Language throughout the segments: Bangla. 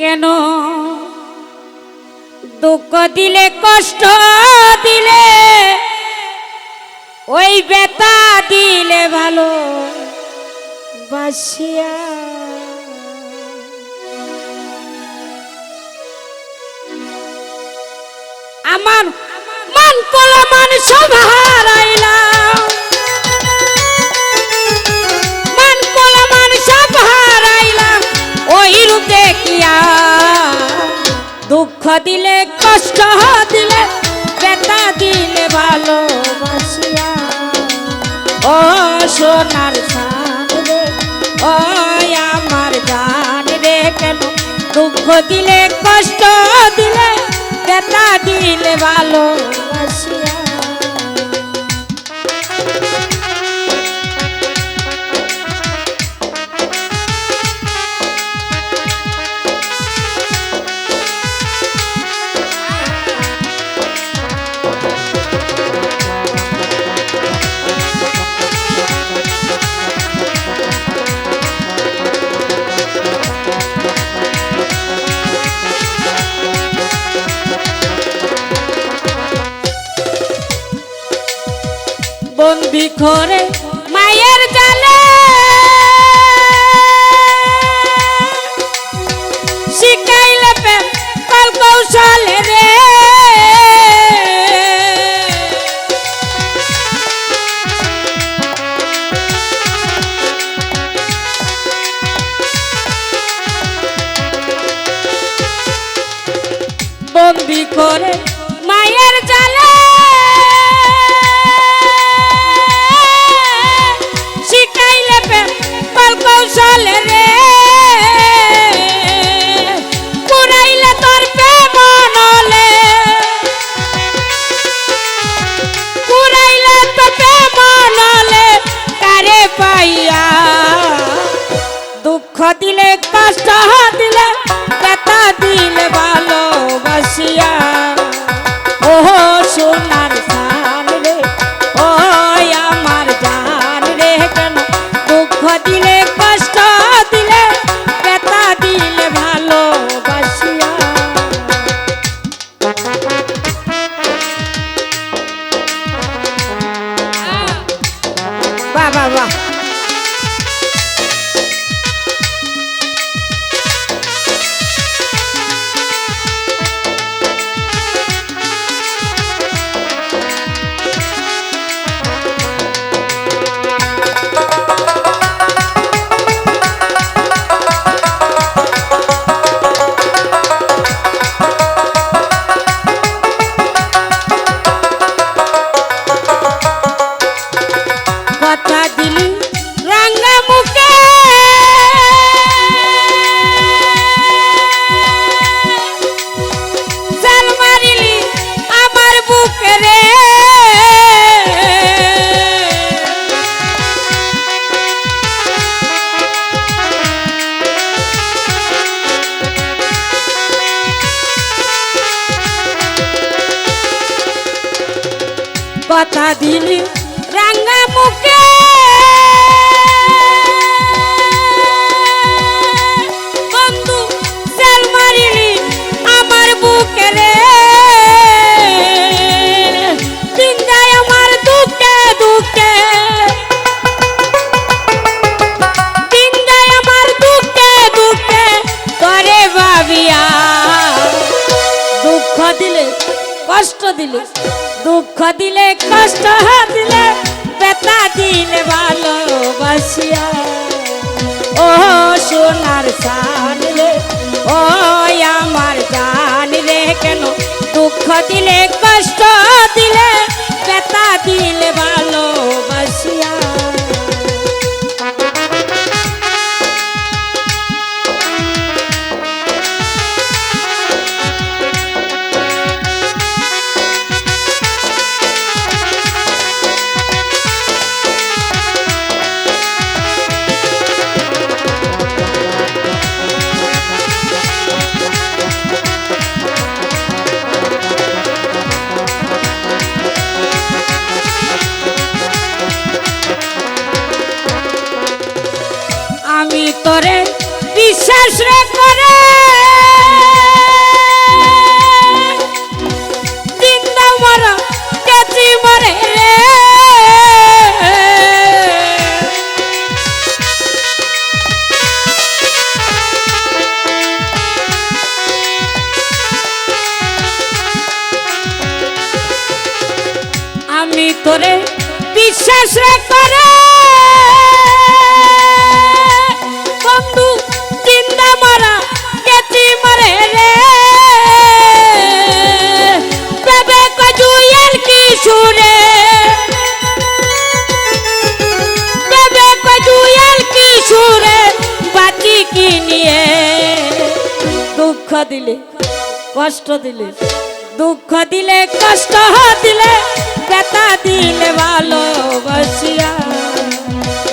কেন? দুঃখ দিলে, কষ্ট দিলে, ওই বেতা দিলে ভালো বাসিয়া। আমার মান পোলা মান সব দিলে, কষ্ট দিলে বেতা দিলে ভালোবাসিয়া ও সোনার ও আমার গান রে কেন? দুঃখ দিলে, কষ্ট দিলে বেতা দিলে ভালোবাসিয়া করে মায়ের জালে শিখাইলে প্রেম কল কৌশলে রে। বন্দি করে দিলে কথা দিলি। দিলে, দুঃখ দিলে, কষ্ট দিলে বেতা দিলে ভালোবাসিয়া। ও সোনার সান রে, ও আমার জান কেন দুঃখ দিলে, কষ্ট দিলে বেতা দিলে ভালোবাসিয়া। তোরে বিশ্বাস রে। করে জিন্দা মর কেজি মরে রে। আমি তোরে বিশ্বাস রে। করে বন্ধু জিন্দা মারা গেছি মরে রে। বেবে কজুয়েল কি সুরে বেবে কজুয়েল কি সুরে বাকি কি নিয়ে? দুঃখ দিলে কষ্ট দিলে, দুঃখ দিলে কষ্ট দিলে, ব্যথা দিলে ভালোবাসিয়া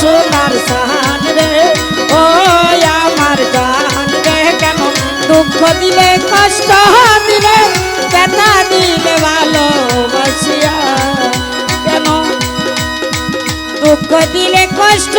সোনার সাহান রে। ও আমার গান রে কেন দুঃখ দিলে কষ্ট দিলে, ব্যথা দিলে ভালোবাসিয়া। কেন দুঃখ দিলে কষ্ট